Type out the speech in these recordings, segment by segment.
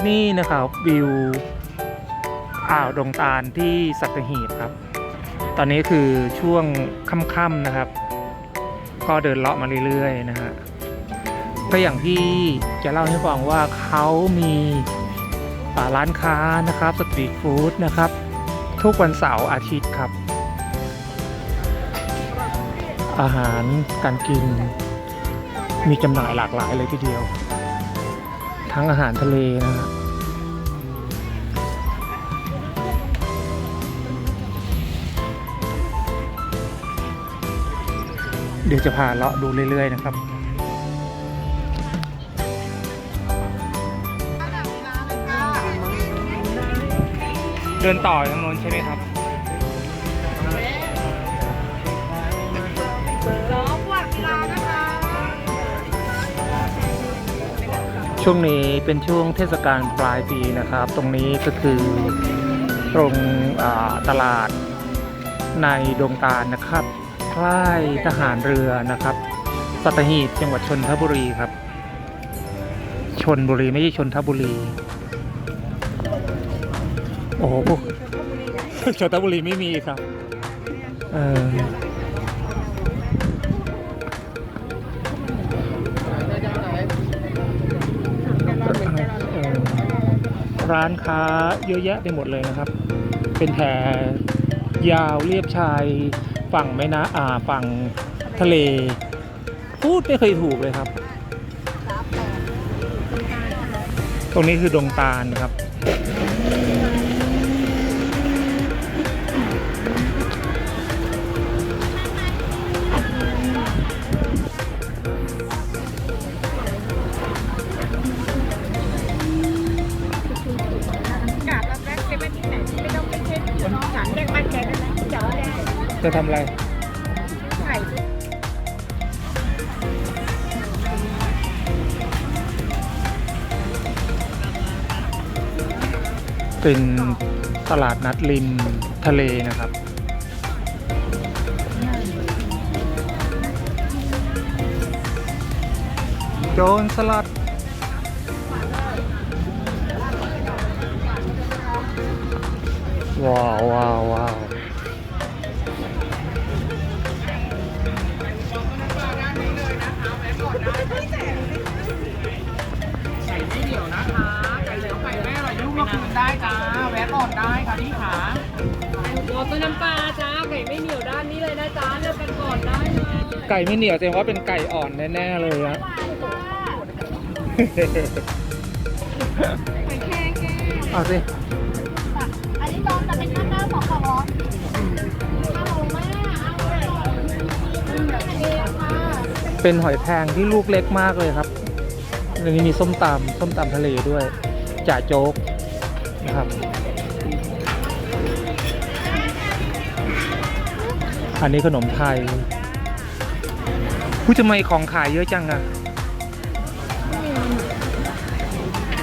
ที่นี่นะครับวิวอ่าวดงตาลที่สัตหีบครับ ตอนนี้คือช่วงค่ำๆนะครับ ก็เดินเลาะมาเรื่อยๆนะฮะก็อย่างที่จะเล่าให้ฟังว่าเขามีร้านค้านะครับสตรีทฟู้ดนะครับ ทุกวันเสาร์อาทิตย์ครับ อาหารการกินมีจำหน่ายหลากหลายเลยทีเดียว ทั้งอาหารทะเลนะฮะเดี๋ยวจะพาเลาะดูเรื่อย ๆ นะครับ เดินต่อทางโน้นใช่ไหมครับ ช่วงนี้เป็นช่วงเทศกาลปลายปีนะครับ ตรงนี้ก็คือตรงตลาดในดงตาลนะครับค่ายทหารเรือนะครับสัตหีบจังหวัดชนทบุรีครับ ชนบุรีไม่ใช่ชนทบุรี โอ้โหชนทบุรีไม่มีครับ เออ ร้านค้าเยอะแยะไปหมดเลยนะครับ เป็นแถยาวเรียบชายฝั่งแม่น้ำอ่าฝั่งทะเล พูดไม่เคยถูกเลยครับ ตรงนี้คือดงตาลครับ จะทำอะไรเป็นตลาดนัดริมทะเลนะครับ โจรสลัดว้าวว้าวว้าว ไก่ไม่เดี่ยวนะคะไก่เหลวไก่แม่อร่อยลูกก็คืนได้จ้าแวะก่อนได้ค่ะพี่ขาหัวต้นน้ำปลาจ้าไก่ไม่เหนียวด้านนี้เลยนะจ้าเลือกกันก่อนได้เลยไก่ไม่เหนียวแสดงว่าเป็นไก่อ่อนแน่ๆเลยอะไข่แค่แค่เอาสิ อันนี้ตอนจะเป็นข้าวหน้าสองกล่องร้อย เป็นหอยแครงที่ลูกเล็กมากเลยครับอันนี้มีส้มตำส้มตำทะเลด้วยจ่าโจ๊กนะครับ อันนี้ขนมไทยผู้จะไม่ของขายเยอะจังอะ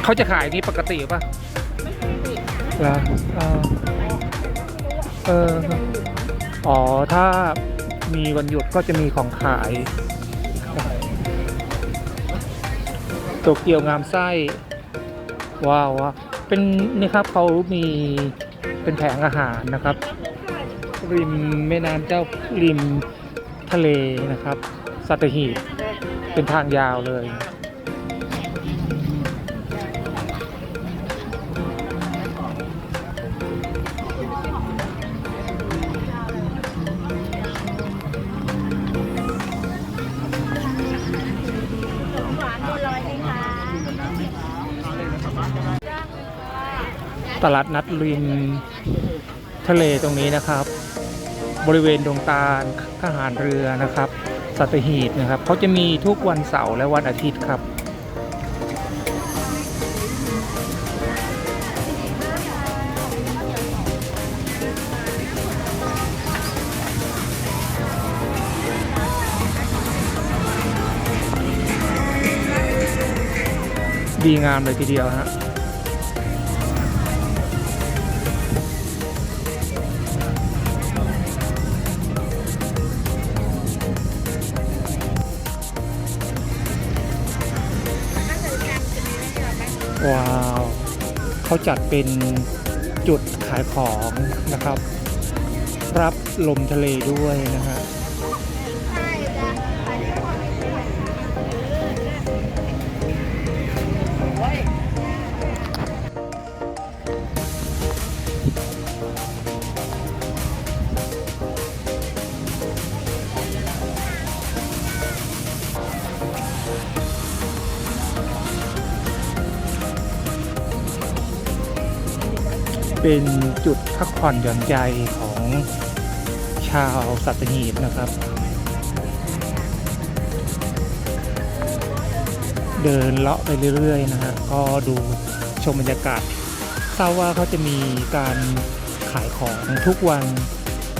เขาจะขายนี้ปกติป่ะเหรอเออเออ อ๋อ ถ้ามีวันหยุดก็จะมีของขาย โตเกียวงามไส้ ว้าวเป็นนี่ครับเขามีเป็นแผงอาหารนะครับ ริมแม่น้ำเจ้าริมทะเลนะครับสัตหีบเป็นทางยาวเลย ตลาดนัดริมทะเลตรงนี้นะครับ บริเวณดงตาลทหารเรือนะครับสัตหีบนะครับเขาจะมีทุกวันเสาร์และวันอาทิตย์ครับ ดีงามเลยทีเดียวฮะ ว้าวเขาจัดเป็นจุดขายของนะครับ รับลมทะเลด้วยนะฮะ เป็นจุดพักผ่อนหย่อนใจของชาวสัตหีบนะครับ เดินเลาะไปเรื่อยๆนะฮะก็ดูชมบรรยากาศทราบว่าเขาจะมีการขายของทุกวัน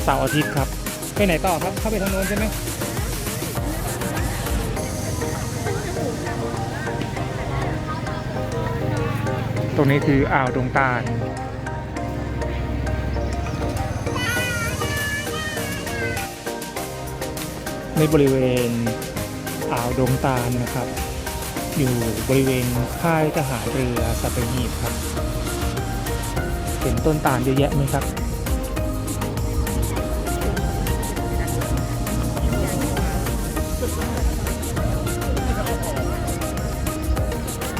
เสาร์อาทิตย์ครับ ไปไหนต่อครับ เข้าไปทางโน้นใช่ไหมตรงนี้คืออ่าวดงตาล ในบริเวณอ่าวดงตาลนะครับ อยู่บริเวณค่ายทหารเรือสัตหีบครับ เห็นต้นตาลเยอะแยะไหมครับ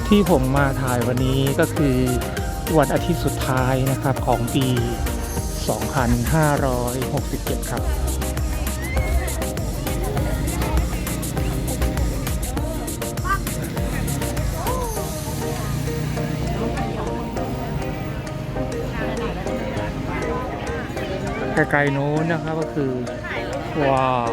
ที่ผมมาถ่ายวันนี้ก็คือวันอาทิตย์สุดท้ายนะครับของปี 2567 ครับ ไกลๆโน้นนะครับก็คือ ว้าว